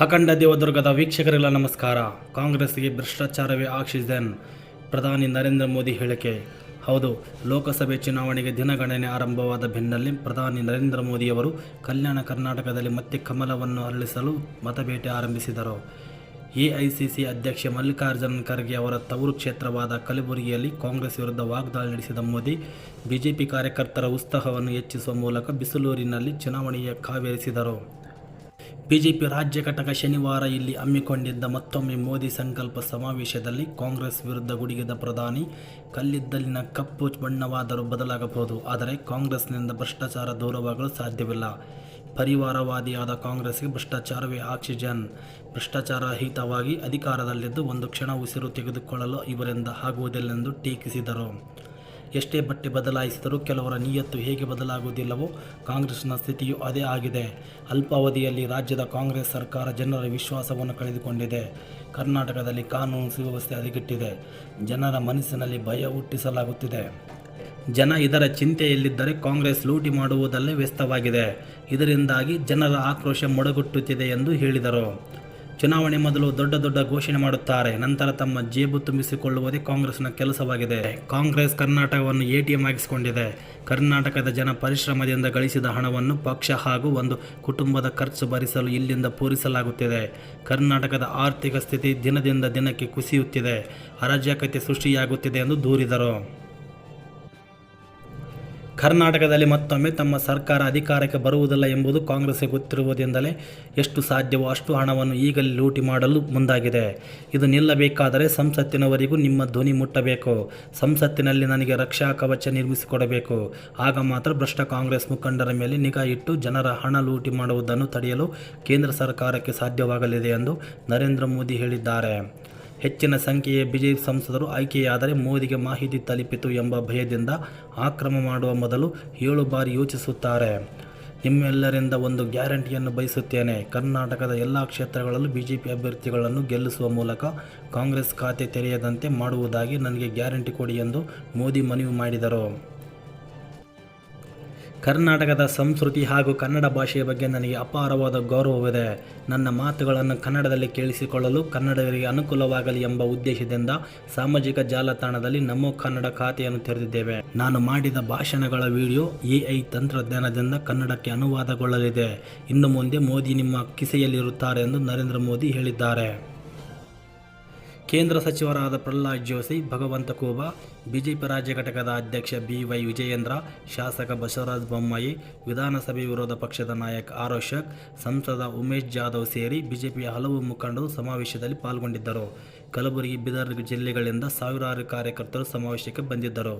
ಅಖಂಡ ದೇವದುರ್ಗದ ವೀಕ್ಷಕರೆಲ್ಲ ನಮಸ್ಕಾರ. ಕಾಂಗ್ರೆಸ್ಗೆ ಭ್ರಷ್ಟಾಚಾರವೇ ಆಕ್ಸಿಜನ್ ಪ್ರಧಾನಿ ನರೇಂದ್ರ ಮೋದಿ ಹೇಳಿಕೆ. ಹೌದು, ಲೋಕಸಭೆ ಚುನಾವಣೆಗೆ ದಿನಗಣನೆ ಆರಂಭವಾದ ಬೆನ್ನಲ್ಲೇ ಪ್ರಧಾನಿ ನರೇಂದ್ರ ಮೋದಿಯವರು ಕಲ್ಯಾಣ ಕರ್ನಾಟಕದಲ್ಲಿ ಮತ್ತೆ ಕಮಲವನ್ನು ಅರಳಿಸಲು ಮತಬೇಟೆ ಆರಂಭಿಸಿದರು. ಎಐಸಿಸಿ ಅಧ್ಯಕ್ಷ ಮಲ್ಲಿಕಾರ್ಜುನ್ ಖರ್ಗೆ ಅವರ ತವರು ಕ್ಷೇತ್ರವಾದ ಕಲಬುರಗಿಯಲ್ಲಿ ಕಾಂಗ್ರೆಸ್ ವಿರುದ್ಧ ವಾಗ್ದಾಳಿ ನಡೆಸಿದ ಮೋದಿ, ಬಿಜೆಪಿ ಕಾರ್ಯಕರ್ತರ ಉತ್ಸಾಹವನ್ನು ಹೆಚ್ಚಿಸುವ ಮೂಲಕ ಬಿಸಲೂರಿನಲ್ಲಿ ಚುನಾವಣೆಯ ಕಾವೇರಿಸಿದರು. ಬಿಜೆಪಿ ರಾಜ್ಯ ಘಟಕ ಶನಿವಾರ ಇಲ್ಲಿ ಹಮ್ಮಿಕೊಂಡಿದ್ದ ಮತ್ತೊಮ್ಮೆ ಮೋದಿ ಸಂಕಲ್ಪ ಸಮಾವೇಶದಲ್ಲಿ ಕಾಂಗ್ರೆಸ್ ವಿರುದ್ಧ ಗುಡುಗಿದ ಪ್ರಧಾನಿ, ಕಲ್ಲಿದ್ದಲಿನ ಕಪ್ಪು ಬಣ್ಣವಾದರೂ ಬದಲಾಗಬಹುದು. ಆದರೆ ಕಾಂಗ್ರೆಸ್ನಿಂದ ಭ್ರಷ್ಟಾಚಾರ ದೂರವಾಗಲು ಸಾಧ್ಯವಿಲ್ಲ. ಪರಿವಾರವಾದಿಯಾದ ಕಾಂಗ್ರೆಸ್ಗೆ ಭ್ರಷ್ಟಾಚಾರವೇ ಆಕ್ಸಿಜನ್. ಭ್ರಷ್ಟಾಚಾರರಹಿತವಾಗಿ ಅಧಿಕಾರದಲ್ಲಿದ್ದು ಒಂದು ಕ್ಷಣ ಉಸಿರು ತೆಗೆದುಕೊಳ್ಳಲು ಇವರಿಂದ ಆಗುವುದಿಲ್ಲ ಎಂದು ಟೀಕಿಸಿದರು. ಎಷ್ಟೇ ಬಟ್ಟೆ ಬದಲಾಯಿಸಿದರೂ ಕೆಲವರ ನಿಯತ್ತು ಹೇಗೆ ಬದಲಾಗುವುದಿಲ್ಲವೋ ಕಾಂಗ್ರೆಸ್ನ ಸ್ಥಿತಿಯೂ ಅದೇ ಆಗಿದೆ. ಅಲ್ಪಾವಧಿಯಲ್ಲಿ ರಾಜ್ಯದ ಕಾಂಗ್ರೆಸ್ ಸರ್ಕಾರ ಜನರ ವಿಶ್ವಾಸವನ್ನು ಕಳೆದುಕೊಂಡಿದೆ. ಕರ್ನಾಟಕದಲ್ಲಿ ಕಾನೂನು ಸುವ್ಯವಸ್ಥೆ ಹದಗೆಟ್ಟಿದೆ. ಜನರ ಮನಸ್ಸಿನಲ್ಲಿ ಭಯ ಹುಟ್ಟಿಸಲಾಗುತ್ತಿದೆ. ಜನ ಇದರ ಚಿಂತೆಯಲ್ಲಿದ್ದರೆ ಕಾಂಗ್ರೆಸ್ ಲೂಟಿ ಮಾಡುವುದಲ್ಲೇ ವ್ಯಸ್ತವಾಗಿದೆ. ಇದರಿಂದಾಗಿ ಜನರ ಆಕ್ರೋಶ ಮೊಡಗುಟ್ಟುತ್ತಿದೆ ಎಂದು ಹೇಳಿದರು. ಚುನಾವಣೆ ಮೊದಲು ದೊಡ್ಡ ದೊಡ್ಡ ಘೋಷಣೆ ಮಾಡುತ್ತಾರೆ. ನಂತರ ತಮ್ಮ ಜೇಬು ತುಂಬಿಸಿಕೊಳ್ಳುವುದೇ ಕಾಂಗ್ರೆಸ್ನ ಕೆಲಸವಾಗಿದೆ. ಕಾಂಗ್ರೆಸ್ ಕರ್ನಾಟಕವನ್ನು ಎಟಿಎಂ ಆಗಿಸಿಕೊಂಡಿದೆ. ಕರ್ನಾಟಕದ ಜನ ಪರಿಶ್ರಮದಿಂದ ಗಳಿಸಿದ ಹಣವನ್ನು ಪಕ್ಷ ಹಾಗೂ ಒಂದು ಕುಟುಂಬದ ಖರ್ಚು ಭರಿಸಲು ಇಲ್ಲಿಂದ ಪೂರಿಸಲಾಗುತ್ತಿದೆ. ಕರ್ನಾಟಕದ ಆರ್ಥಿಕ ಸ್ಥಿತಿ ದಿನದಿಂದ ದಿನಕ್ಕೆ ಕುಸಿಯುತ್ತಿದೆ. ಅರಾಜಕತೆ ಸೃಷ್ಟಿಯಾಗುತ್ತಿದೆ ಎಂದು ದೂರಿದರು. ಕರ್ನಾಟಕದಲ್ಲಿ ಮತ್ತೊಮ್ಮೆ ತಮ್ಮ ಸರ್ಕಾರ ಅಧಿಕಾರಕ್ಕೆ ಬರುವುದಿಲ್ಲ ಎಂಬುದು ಕಾಂಗ್ರೆಸ್ಗೆ ಗೊತ್ತಿರುವುದರಿಂದಲೇ ಎಷ್ಟು ಸಾಧ್ಯವೋ ಅಷ್ಟು ಹಣವನ್ನು ಈಗಲೇ ಲೂಟಿ ಮಾಡಲು ಮುಂದಾಗಿದೆ. ಇದು ನಿಲ್ಲಬೇಕಾದರೆ ಸಂಸತ್ತಿನವರೆಗೂ ನಿಮ್ಮ ಧ್ವನಿ ಮುಟ್ಟಬೇಕು. ಸಂಸತ್ತಿನಲ್ಲಿ ನನಗೆ ರಕ್ಷಾ ಕವಚ ನಿರ್ಮಿಸಿಕೊಡಬೇಕು. ಆಗ ಮಾತ್ರ ಭ್ರಷ್ಟ ಕಾಂಗ್ರೆಸ್ ಮುಖಂಡರ ಮೇಲೆ ನಿಗಾ ಇಟ್ಟು ಜನರ ಹಣ ಲೂಟಿ ಮಾಡುವುದನ್ನು ತಡೆಯಲು ಕೇಂದ್ರ ಸರ್ಕಾರಕ್ಕೆ ಸಾಧ್ಯವಾಗಲಿದೆ ಎಂದು ನರೇಂದ್ರ ಮೋದಿ ಹೇಳಿದ್ದಾರೆ. ಹೆಚ್ಚಿನ ಸಂಖ್ಯೆಯ ಬಿಜೆಪಿ ಸಂಸದರು ಆಯ್ಕೆಯಾದರೆ ಮೋದಿಗೆ ಮಾಹಿತಿ ತಲುಪಿತು ಎಂಬ ಭಯದಿಂದ ಆಕ್ರಮ ಮಾಡುವ ಮೊದಲು ಏಳು ಬಾರಿ ಯೋಚಿಸುತ್ತಾರೆ. ನಿಮ್ಮೆಲ್ಲರಿಂದ ಒಂದು ಗ್ಯಾರಂಟಿಯನ್ನು ಬಯಸುತ್ತೇನೆ. ಕರ್ನಾಟಕದ ಎಲ್ಲ ಕ್ಷೇತ್ರಗಳಲ್ಲೂ ಬಿಜೆಪಿ ಅಭ್ಯರ್ಥಿಗಳನ್ನು ಗೆಲ್ಲಿಸುವ ಮೂಲಕ ಕಾಂಗ್ರೆಸ್ ಖಾತೆ ತೆರೆಯದಂತೆ ಮಾಡುವುದಾಗಿ ನನಗೆ ಗ್ಯಾರಂಟಿ ಕೊಡಿ ಎಂದು ಮೋದಿ ಮನವಿ ಮಾಡಿದರು. ಕರ್ನಾಟಕದ ಸಂಸ್ಕೃತಿ ಹಾಗೂ ಕನ್ನಡ ಭಾಷೆಯ ಬಗ್ಗೆ ನನಗೆ ಅಪಾರವಾದ ಗೌರವವಿದೆ. ನನ್ನ ಮಾತುಗಳನ್ನು ಕನ್ನಡದಲ್ಲಿ ಕೇಳಿಸಿಕೊಳ್ಳಲು ಕನ್ನಡಿಗರಿಗೆ ಅನುಕೂಲವಾಗಲಿ ಎಂಬ ಉದ್ದೇಶದಿಂದ ಸಾಮಾಜಿಕ ಜಾಲತಾಣದಲ್ಲಿ ನಮೋ ಕನ್ನಡ ಖಾತೆಯನ್ನು ತೆರೆದಿದ್ದೇವೆ. ನಾನು ಮಾಡಿದ ಭಾಷಣಗಳ ವಿಡಿಯೋ ಎಐ ತಂತ್ರಜ್ಞಾನದಿಂದ ಕನ್ನಡಕ್ಕೆ ಅನುವಾದಗೊಳ್ಳಲಿದೆ. ಇನ್ನು ಮುಂದೆ ಮೋದಿ ನಿಮ್ಮ ಕಿಸೆಯಲ್ಲಿರುತ್ತಾರೆ ಎಂದು ನರೇಂದ್ರ ಮೋದಿ ಹೇಳಿದ್ದಾರೆ. ಕೇಂದ್ರ ಸಚಿವರಾದ ಪ್ರಹ್ಲಾದ್ ಜೋಶಿ, ಭಗವಂತ ಕೋಬಾ ಬಿಜೆಪಿ ರಾಜ್ಯ ಘಟಕದ ಅಧ್ಯಕ್ಷ ಬಿ ವೈ ವಿಜಯೇಂದ್ರ, ಶಾಸಕ ಬಸವರಾಜ ಬೊಮ್ಮಾಯಿ, ವಿಧಾನಸಭೆ ವಿರೋಧ ಪಕ್ಷದ ನಾಯಕ ಆರೋಶಕ್ ಸಂಸದ ಉಮೇಶ್ ಜಾಧವ್ ಸೇರಿ ಬಿಜೆಪಿಯ ಹಲವು ಮುಖಂಡರು ಸಮಾವೇಶದಲ್ಲಿ ಪಾಲ್ಗೊಂಡಿದ್ದರು. ಕಲಬುರಗಿ, ಬೀದರ್ ಜಿಲ್ಲೆಗಳಿಂದ ಸಾವಿರಾರು ಕಾರ್ಯಕರ್ತರು ಸಮಾವೇಶಕ್ಕೆ ಬಂದಿದ್ದರು.